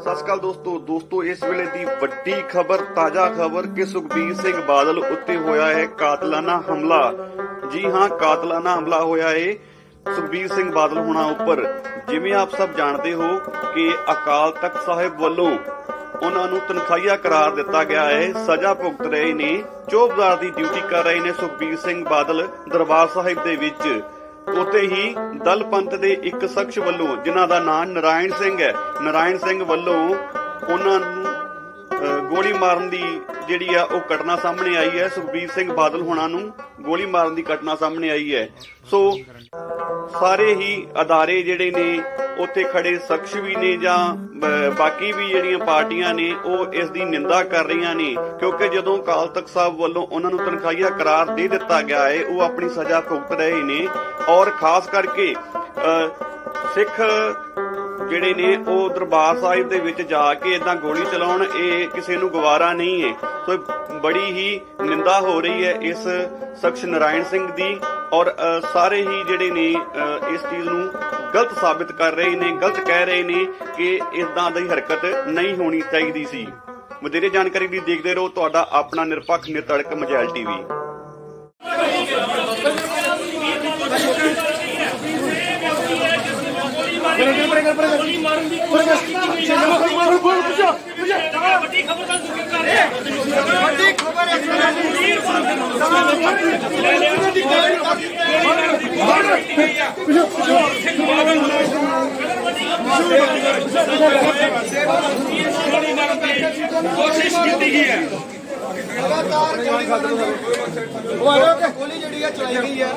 ਸਤਿ ਸ਼੍ਰੀ ਅਕਾਲ ਦੋਸਤੋ। ਦੋਸਤੋ, ਇਸ ਵੇਲੇ ਦੀ ਵੱਡੀ ਖਬਰ, ਤਾਜ਼ਾ ਖਬਰ ਕਿ ਸੁਖਬੀਰ ਸਿੰਘ ਬਾਦਲ ਉੱਤੇ ਹੋਇਆ ਹੈ ਕਾਤਲਾਨਾ ਹਮਲਾ। ਜੀ ਹਾਂ, ਕਾਤਲਾਨਾ ਹਮਲਾ ਹੋਇਆ ਹੈ ਸੁਖਬੀਰ ਸਿੰਘ ਬਾਦਲ ਹੋਣਾ ਉੱਪਰ। ਜਿਵੇਂ ਆਪ ਸਭ ਜਾਣਦੇ ਹੋ ਕਿ ਅਕਾਲ ਤਖਤ ਸਾਹਿਬ ਵੱਲੋਂ ਉਹਨਾਂ ਨੂੰ ਤਨਖਾਹੀਆ ਕਰਾਰ ਦਿੱਤਾ ਗਿਆ ਹੈ। ਸਜ਼ਾ ਭੁਗਤ ਰਹੇ ਨੇ, ਚੋਬਦਾਰ ਦੀ ਡਿਊਟੀ ਕਰ ਰਹੇ ਨੇ ਸੁਖਬੀਰ ਸਿੰਘ ਬਾਦਲ ਦਰਬਾਰ ਸਾਹਿਬ ਦੇ ਵਿੱਚ। ਉਤੇ ਹੀ ਦਲ ਪੰਥ ਦੇ ਇੱਕ ਸ਼ਖਸ ਵੱਲੋਂ, ਜਿਨ੍ਹਾਂ ਦਾ ਨਾਮ ਨਾਰਾਇਣ ਸਿੰਘ ਹੈ, ਨਾਰਾਇਣ ਸਿੰਘ ਵੱਲੋਂ ਉਹਨਾਂ ਨੂੰ ਗੋਲੀ ਮਾਰਨ ਦੀ ਜਿਹੜੀ ਆ, ਉਹ ਘਟਨਾ ਸਾਹਮਣੇ ਆਈ ਹੈ। ਸੁਖਬੀਰ ਸਿੰਘ ਬਾਦਲ ਹੋਣਾ ਨੂੰ ਗੋਲੀ ਮਾਰਨ ਦੀ ਘਟਨਾ ਸਾਹਮਣੇ ਆਈ ਹੈ। ਸੋ ਸਾਰੇ ਹੀ ਅਦਾਰੇ ਜਿਹੜੇ ਨੇ, ਉੱਥੇ ਖੜੇ ਸ਼ਖਸ ਵੀ ਨੇ ਜਾਂ ਬਾਕੀ ਵੀ ਜਿਹੜੀਆਂ ਪਾਰਟੀਆਂ ਨੇ, ਉਹ ਇਸ ਦੀ ਨਿੰਦਾ ਕਰ ਰਹੀਆਂ ਨੇ। ਕਿਉਂਕਿ ਜਦੋਂ ਅਕਾਲ ਤਖਤ ਸਾਹਿਬ ਵੱਲੋਂ ਉਹਨਾਂ ਨੂੰ ਤਨਖਾਹੀਆ ਕਰਾਰ ਦੇ ਦਿੱਤਾ ਗਿਆ ਹੈ, ਉਹ ਆਪਣੀ ਸਜ਼ਾ ਭੁਗਤ ਰਹੇ ਨੇ। ਔਰ ਖਾਸ ਕਰਕੇ ਸਿੱਖ ਜਿਹੜੇ ਨੇ ਉਹ ਦਰਬਾਰ ਸਾਹਿਬ ਦੇ ਵਿੱਚ ਜਾ ਕੇ ਇਦਾਂ ਗੋਲੀ ਚਲਾਉਣ, ਇਹ ਕਿਸੇ ਨੂੰ ਗਵਾਰਾ ਨਹੀਂ ਹੈ ਸੋ ਬੜੀ ਹੀ ਨਿੰਦਾ ਹੋ ਰਹੀ ਹੈ ਇਸ ਸ਼ਖਸ ਨਰਾਇਣ ਸਿੰਘ ਦੀ ਔਰ ਸਾਰੇ ਹੀ ਜਿਹੜੇ ਨੇ ਇਸ ਚੀਜ਼ ਨੂੰ ਗਲਤ ਸਾਬਿਤ ਕਰ ਰਹੇ ਨੇ, ਗਲਤ ਕਹਿ ਰਹੇ ਨੇ ਕਿ ਇਦਾਂ ਦੀ ਹਰਕਤ ਨਹੀਂ ਹੋਣੀ ਚਾਹੀਦੀ ਸੀ। ਵਧੇਰੇ ਜਾਣਕਾਰੀ ਲਈ ਦੇਖਦੇ ਰਹੋ ਤੁਹਾਡਾ ਆਪਣਾ ਨਿਰਪੱਖ ਨਿਰਤੜਕ ਮਜੈਲ ਟੀਵੀ। ਗੋਲੀ ਮਾਰਨ ਦੀ ਕੋਸ਼ਿਸ਼ ਕੀਤੀ ਗਈ ਹੈ ਵੱਡੀ ਖਬਰ ਦਾ ਜ਼ਿਕਰ ਕਰ ਰਿਹਾ ਵੱਡੀ ਖਬਰ ਹੈ ਕੋਸ਼ਿਸ਼ ਕੀਤੀ ਗਈ ਹੈ ਗੋਲੀ ਜਿਹੜੀ ਆ ਚਲਾਈ ਗਈ ਆ